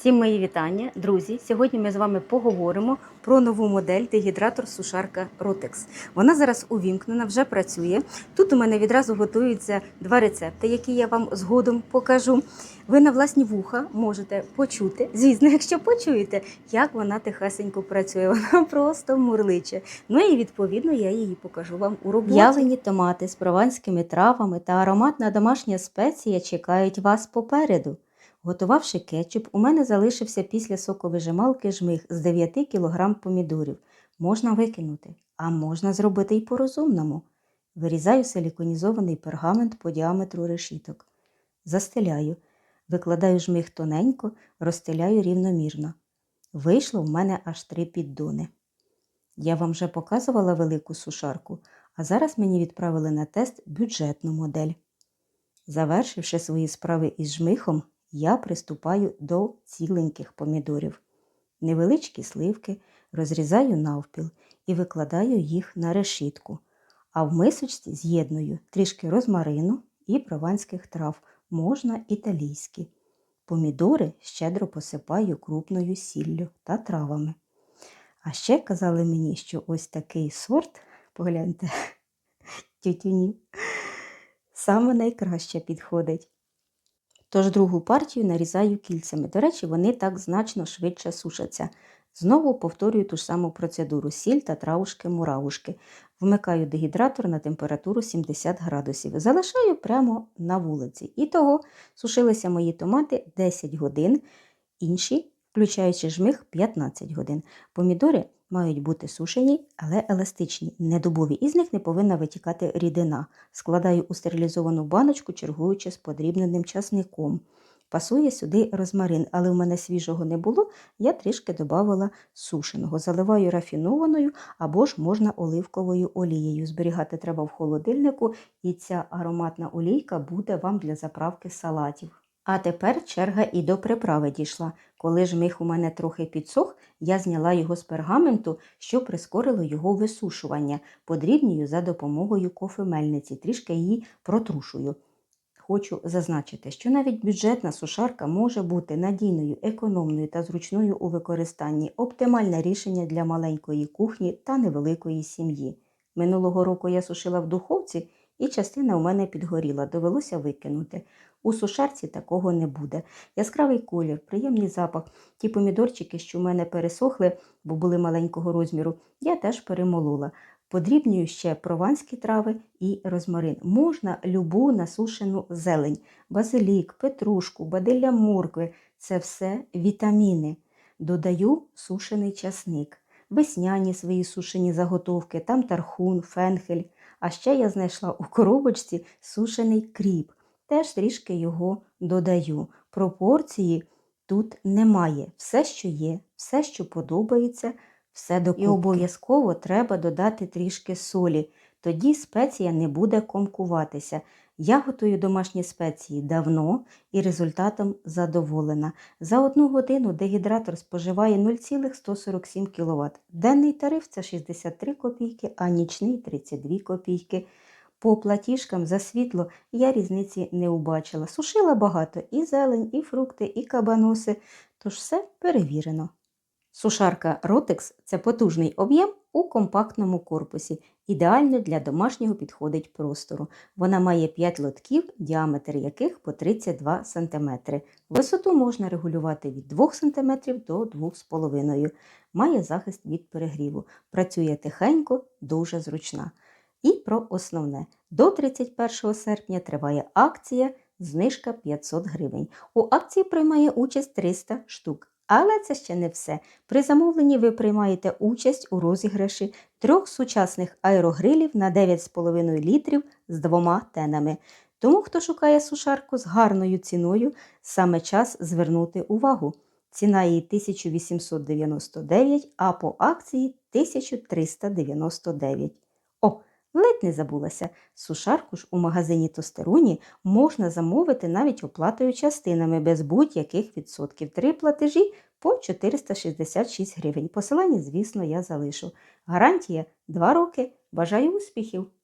Всім мої вітання, друзі. Сьогодні ми з вами поговоримо про нову модель дегідратор сушарка Rotex. Вона зараз увімкнена, вже працює. Тут у мене відразу готуються два рецепти, які я вам згодом покажу. Ви на власні вуха можете почути, звісно, якщо почуєте, як вона тихесенько працює. Вона просто мурличе. Ну і відповідно я її покажу вам у роботі. В'ялені томати з прованськими травами та ароматна домашня спеція чекають вас попереду. Готувавши кетчуп, у мене залишився після соковижималки жмих з 9 кг помідорів. Можна викинути, а можна зробити і по-розумному. Вирізаю силіконізований пергамент по діаметру решіток. Застеляю, викладаю жмих тоненько, розстеляю рівномірно. Вийшло в мене аж три піддони. Я вам вже показувала велику сушарку, а зараз мені відправили на тест бюджетну модель. Завершивши свої справи із жмихом, я приступаю до ціленьких помідорів. Невеличкі сливки розрізаю навпіл і викладаю їх на решітку, а в мисочці з'єдную трішки розмарину і прованських трав, можна італійські. Помідори щедро посипаю крупною сіллю та травами. А ще казали мені, що ось такий сорт, погляньте, тютюнів, саме найкраще підходить. Тож другу партію нарізаю кільцями. До речі, вони так значно швидше сушаться. Знову повторюю ту ж саму процедуру: сіль та травушки-муравушки. Вмикаю дегідратор на температуру 70 градусів. Залишаю прямо на вулиці. І того сушилися мої томати 10 годин, інші, включаючи жмих, 15 годин. Помідори мають бути сушені, але еластичні, недобові. Із них не повинна витікати рідина. Складаю у стерилізовану баночку, чергуючи з подрібненим часником. Пасує сюди розмарин, але в мене свіжого не було, я трішки додавала сушеного. Заливаю рафінованою або ж можна оливковою олією. Зберігати треба в холодильнику, і ця ароматна олійка буде вам для заправки салатів. А тепер черга і до приправи дійшла. Коли жмих у мене трохи підсох, я зняла його з пергаменту, що прискорило його висушування, подрібнюю за допомогою кофемельниці, трішки її протрушую. Хочу зазначити, що навіть бюджетна сушарка може бути надійною, економною та зручною у використанні, оптимальне рішення для маленької кухні та невеликої сім'ї. Минулого року я сушила в духовці і частина у мене підгоріла, довелося викинути. У сушарці такого не буде. Яскравий колір, приємний запах. Ті помідорчики, що в мене пересохли, бо були маленького розміру, я теж перемолола. Подрібнюю ще прованські трави і розмарин. Можна любу насушену зелень, базилік, петрушку, бадилля моркви це все вітаміни. Додаю сушений часник, весняні свої сушені заготовки, там тархун, фенхель. А ще я знайшла у коробочці сушений кріп. Теж трішки його додаю. Пропорції тут немає. Все, що є, все, що подобається, все докупки. І обов'язково треба додати трішки солі. Тоді спеція не буде комкуватися. Я готую домашні спеції давно і результатом задоволена. За одну годину дегідратор споживає 0,147 кВт. Денний тариф це 63 копійки, а нічний 32 копійки. По платіжкам за світло я різниці не убачила. Сушила багато і зелень, і фрукти, і кабаноси, тож все перевірено. Сушарка Rotex – це потужний об'єм у компактному корпусі, ідеально для домашнього підходить простору. Вона має 5 лотків, діаметр яких по 32 см. Висоту можна регулювати від 2 см до 2,5 см. Має захист від перегріву. Працює тихенько, дуже зручна. І про основне. До 31 серпня триває акція знижка 500 гривень. У акції приймає участь 300 штук. Але це ще не все. При замовленні ви приймаєте участь у розіграші трьох сучасних аерогрилів на 9,5 літрів з двома тенами. Тому, хто шукає сушарку з гарною ціною, саме час звернути увагу. Ціна її 1899, а по акції 1399. Ледь не забулася, сушарку ж у магазині Тостероні можна замовити навіть оплатою частинами без будь-яких відсотків. Три платежі по 466 гривень. Посилання, звісно, я залишу. Гарантія 2 роки. Бажаю успіхів!